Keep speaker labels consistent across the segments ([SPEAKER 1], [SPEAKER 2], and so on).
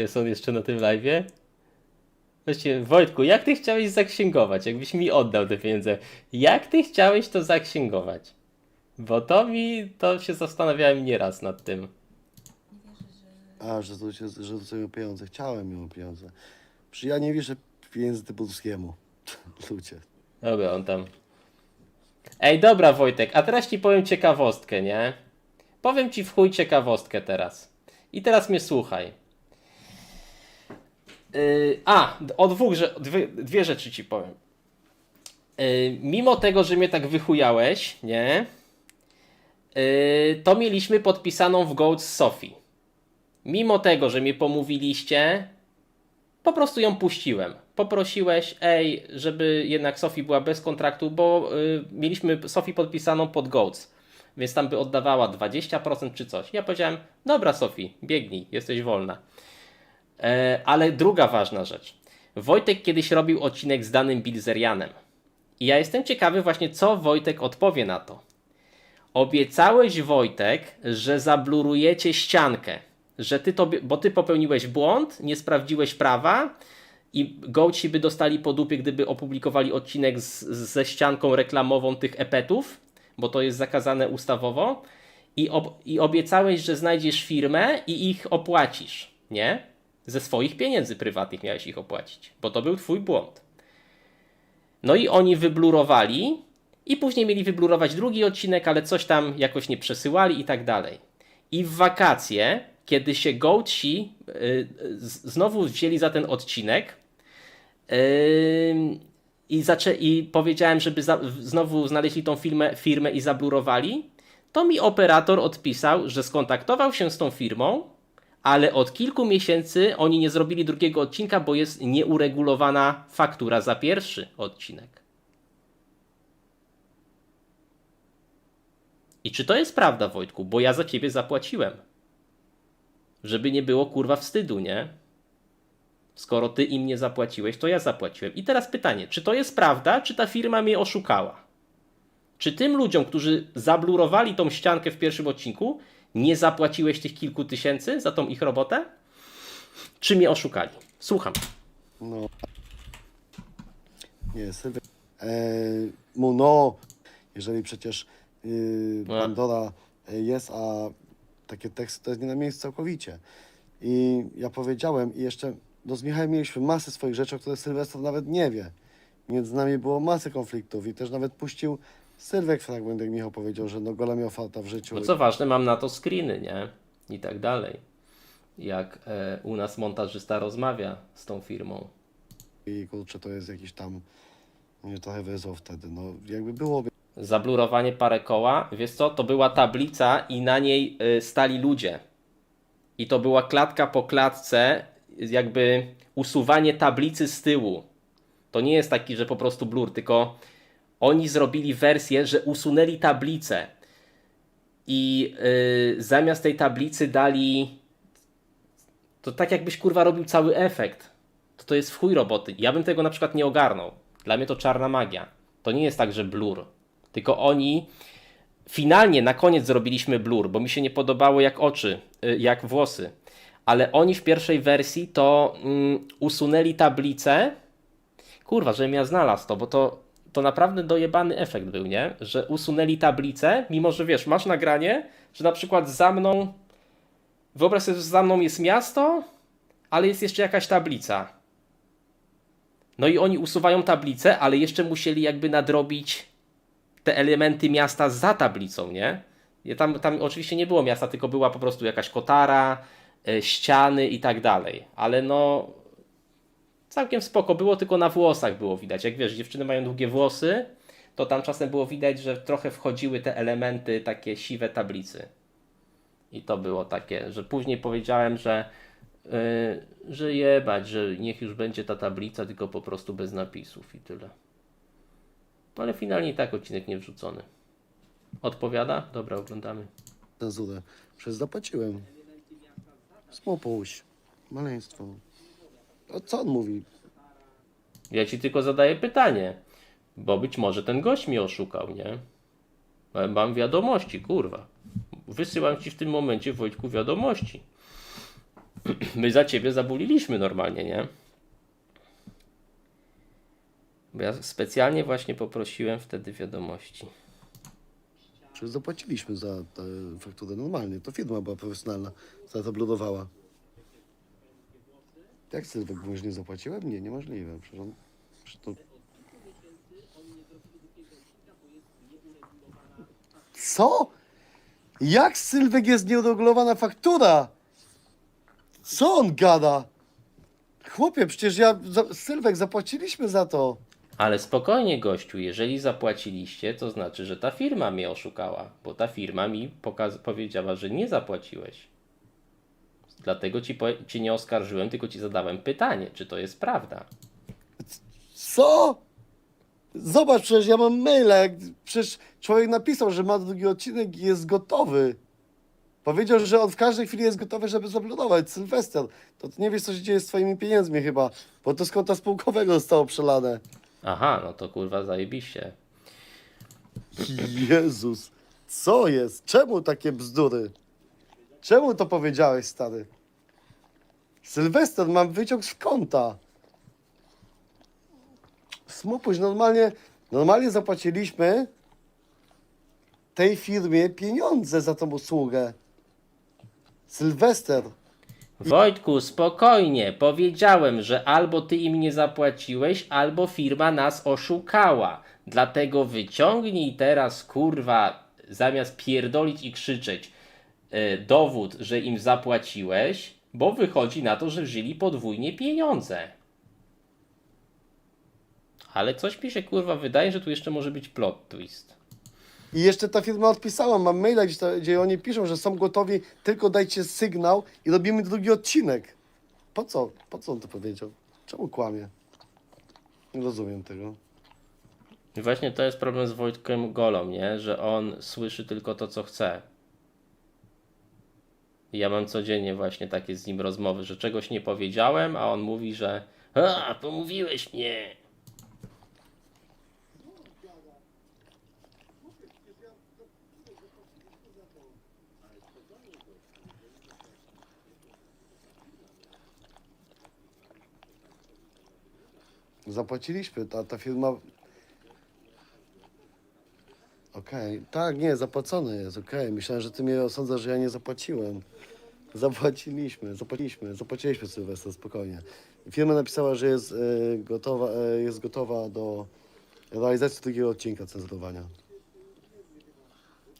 [SPEAKER 1] Jest on jeszcze na tym live'ie? Właściwie, Wojtku, jak ty chciałeś zaksięgować? Jakbyś mi oddał te pieniądze. Jak ty chciałeś to zaksięgować? Bo to mi, to się zastanawiałem nieraz nad tym.
[SPEAKER 2] A, że to, się, że to są pieniądze. Chciałem ją pieniądze. Przecież ja nie wierzę pieniędzy typu Tuskiemu. Ludzie.
[SPEAKER 1] Dobra, on tam. Ej, dobra, Wojtek, a teraz ci powiem ciekawostkę, nie? Powiem ci w chuj ciekawostkę teraz. I teraz mnie słuchaj. Yy, a, o dwóch, dwie, dwie rzeczy ci powiem. Yy, mimo tego, że mnie tak wychujałeś, nie? Yy, to mieliśmy podpisaną w Gold z Sofii. Mimo tego, że mnie pomówiliście, po prostu ją puściłem. Poprosiłeś, ej, żeby jednak Sofii była bez kontraktu, bo y, mieliśmy Sofii podpisaną pod Goats, więc tam by oddawała 20% czy coś. Ja powiedziałem, dobra Sofii, biegnij, jesteś wolna. E, ale druga ważna rzecz. Wojtek kiedyś robił odcinek z danym Bilzerianem. I ja jestem ciekawy właśnie, co Wojtek odpowie na to. Obiecałeś Wojtek, że zablurujecie ściankę, że ty to, bo ty popełniłeś błąd, nie sprawdziłeś prawa i gołci by dostali po dupie, gdyby opublikowali odcinek z, ze ścianką reklamową tych epetów, bo to jest zakazane ustawowo i, ob, i obiecałeś, że znajdziesz firmę i ich opłacisz, nie? Ze swoich pieniędzy prywatnych miałeś ich opłacić, bo to był twój błąd. No i oni wyblurowali i później mieli wyblurować drugi odcinek, ale coś tam jakoś nie przesyłali i tak dalej. I w wakacje, kiedy się Goatsi y, znowu wzięli za ten odcinek ym, i, zaczę- i powiedziałem, żeby za- znowu znaleźli tą firmę, firmę i zablurowali, to mi operator odpisał, że skontaktował się z tą firmą, ale od kilku miesięcy oni nie zrobili drugiego odcinka, bo jest nieuregulowana faktura za pierwszy odcinek. I czy to jest prawda, Wojtku? Bo ja za ciebie zapłaciłem. Żeby nie było kurwa wstydu, nie? Skoro ty im nie zapłaciłeś, to ja zapłaciłem. I teraz pytanie, czy to jest prawda, czy ta firma mnie oszukała? Czy tym ludziom, którzy zablurowali tą ściankę w pierwszym odcinku, nie zapłaciłeś tych kilku tysięcy za tą ich robotę? Czy mnie oszukali? Słucham.
[SPEAKER 2] No. Nie, Sylwek. E, mu no, jeżeli przecież y,
[SPEAKER 1] No.
[SPEAKER 2] Pandora e, jest, a takie teksty to jest nie na miejscu całkowicie. I ja powiedziałem, i jeszcze no z Michałem mieliśmy masę swoich rzeczy, o których Sylwester nawet nie wie. Między nami było masę konfliktów i też nawet puścił Sylwek fragment, jak Michał powiedział, że no gola miał farta w życiu.
[SPEAKER 1] No co ważne, mam na to screeny, nie? I tak dalej. Jak e, u nas montażysta rozmawia z tą firmą.
[SPEAKER 2] I kurczę, to jest jakiś tam, mnie trochę wyzwał wtedy. No jakby byłoby
[SPEAKER 1] Zablurowanie parę koła, wiesz co, to była tablica i na niej y, stali ludzie. I to była klatka po klatce, jakby usuwanie tablicy z tyłu. To nie jest taki, że po prostu blur, tylko oni zrobili wersję, że usunęli tablicę. I y, zamiast tej tablicy dali. To tak jakbyś kurwa robił cały efekt. To to jest w chuj roboty. Ja bym tego na przykład nie ogarnął. Dla mnie to czarna magia. To nie jest tak, że blur. Tylko oni finalnie na koniec zrobiliśmy blur, bo mi się nie podobało jak oczy, y, jak włosy. Ale oni w pierwszej wersji to mm, usunęli tablicę. Kurwa, żebym ja znalazł to, bo to, to naprawdę dojebany efekt był, nie? Że usunęli tablicę, mimo że wiesz, masz nagranie, że na przykład za mną, wyobraź sobie, że za mną jest miasto, ale jest jeszcze jakaś tablica. No i oni usuwają tablicę, ale jeszcze musieli jakby nadrobić te elementy miasta za tablicą, nie? Tam, tam oczywiście nie było miasta, tylko była po prostu jakaś kotara, e, ściany i tak dalej. Ale no całkiem spoko. Było tylko na włosach było widać. Jak wiesz, dziewczyny mają długie włosy, to tam czasem było widać, że trochę wchodziły te elementy takie siwe tablicy. I to było takie, że później powiedziałem, że yy, że jebać, że niech już będzie ta tablica, tylko po prostu bez napisów i tyle. Ale finalnie i tak odcinek nie wrzucony. Odpowiada? Dobra, oglądamy.
[SPEAKER 2] cenzurę. Przecież zapłaciłem. Smopuś. Maleństwo. O co on mówi?
[SPEAKER 1] Ja ci tylko zadaję pytanie, bo być może ten gość mnie oszukał, nie? Ale Mam wiadomości, kurwa. Wysyłam ci w tym momencie, Wojtku, wiadomości. My za ciebie zabuliliśmy normalnie, nie? Bo ja specjalnie właśnie poprosiłem wtedy wiadomości.
[SPEAKER 2] Przecież zapłaciliśmy za tę fakturę normalnie. To firma była profesjonalna, zatabloidowała. Jak Sylwek mówisz, nie zapłaciłem? Nie, niemożliwe. Przecież on... To... Co? Jak Sylwek jest nieuregulowana faktura? Co on gada? Chłopie, przecież ja... Sylwek, zapłaciliśmy za to.
[SPEAKER 1] Ale spokojnie, gościu, jeżeli zapłaciliście, to znaczy, że ta firma mnie oszukała, bo ta firma mi powiedziała, że nie zapłaciłeś. Dlatego ci, ci nie oskarżyłem, tylko ci zadałem pytanie, czy to jest prawda.
[SPEAKER 2] Co? Zobacz, przecież ja mam maila, jak przecież człowiek napisał, że ma drugi odcinek i jest gotowy. Powiedział, że on w każdej chwili jest gotowy, żeby zablodować. Sylwester, to ty nie wiesz, co się dzieje z twoimi pieniędzmi chyba, bo to z konta spółkowego zostało przelane.
[SPEAKER 1] Aha, no to kurwa zajebiście.
[SPEAKER 2] Jezus, co jest? Czemu takie bzdury? Czemu to powiedziałeś, stary? Sylwester, mam wyciąg z konta. Smupuś, normalnie, normalnie zapłaciliśmy tej firmie pieniądze za tą usługę. Sylwester,
[SPEAKER 1] Wojtku, spokojnie. Powiedziałem, że albo ty im nie zapłaciłeś, albo firma nas oszukała. Dlatego wyciągnij teraz, kurwa, zamiast pierdolić i krzyczeć, dowód, że im zapłaciłeś, bo wychodzi na to, że wzięli podwójnie pieniądze. Ale coś mi się kurwa wydaje, że tu jeszcze może być plot twist.
[SPEAKER 2] I jeszcze ta firma odpisała, mam maila, gdzie, to, gdzie oni piszą, że są gotowi, tylko dajcie sygnał i robimy drugi odcinek. Po co? Po co on to powiedział? Czemu kłamie? Nie rozumiem tego.
[SPEAKER 1] I właśnie to jest problem z Wojtkiem Golą, nie? Że on słyszy tylko to, co chce. Ja mam codziennie właśnie takie z nim rozmowy, że czegoś nie powiedziałem, a on mówi, że a, pomówiłeś mnie.
[SPEAKER 2] Zapłaciliśmy, ta, ta firma... Okej, tak, nie, zapłacony jest, okej. Myślałem, że ty mnie osądzasz, że ja nie zapłaciłem. Zapłaciliśmy, zapłaciliśmy, zapłaciliśmy Sylwester, spokojnie. Firma napisała, że jest, e, gotowa, e, jest gotowa do realizacji drugiego odcinka cenzurowania.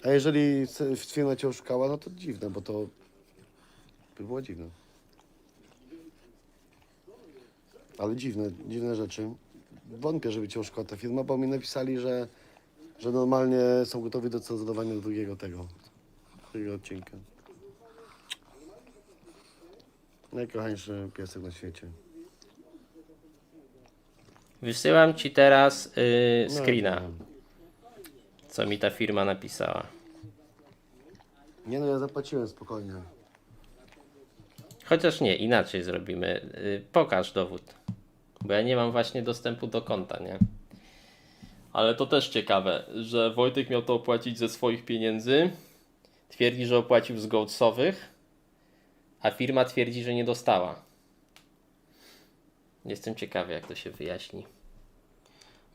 [SPEAKER 2] A jeżeli firma cię oszukała, no to dziwne, bo to by było dziwne. Ale dziwne, dziwne rzeczy. Wątpię, żeby cię oszukała ta firma, bo mi napisali, że, że normalnie są gotowi do cenzurowania drugiego tego, drugiego odcinka. Najkochańszy piesek na świecie.
[SPEAKER 1] Wysyłam ci teraz yy, screena,
[SPEAKER 2] no.
[SPEAKER 1] co mi ta firma napisała.
[SPEAKER 2] Nie no, ja zapłaciłem spokojnie.
[SPEAKER 1] Chociaż nie, inaczej zrobimy. Yy, pokaż dowód. Bo ja nie mam właśnie dostępu do konta, nie? Ale to też ciekawe, że Wojtek miał to opłacić ze swoich pieniędzy. Twierdzi, że opłacił z Goldsowych, a firma twierdzi, że nie dostała. Jestem ciekawy, jak to się wyjaśni.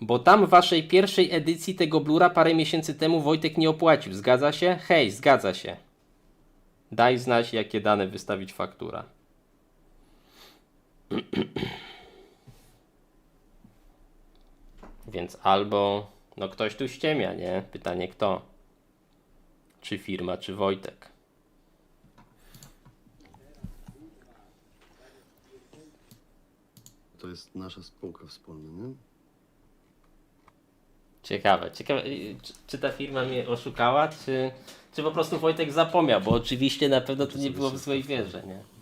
[SPEAKER 1] Bo tam waszej pierwszej edycji tego blura parę miesięcy temu Wojtek nie opłacił. Zgadza się? Hej, zgadza się. Daj znać, jakie dane wystawić faktura. Więc albo no ktoś tu ściemia, nie? Pytanie kto? Czy firma, czy Wojtek?
[SPEAKER 2] To jest nasza spółka wspólna, nie?
[SPEAKER 1] Ciekawe, ciekawe, czy, czy ta firma mnie oszukała, czy, czy po prostu Wojtek zapomniał, bo oczywiście na pewno to nie było w złej wierze, nie?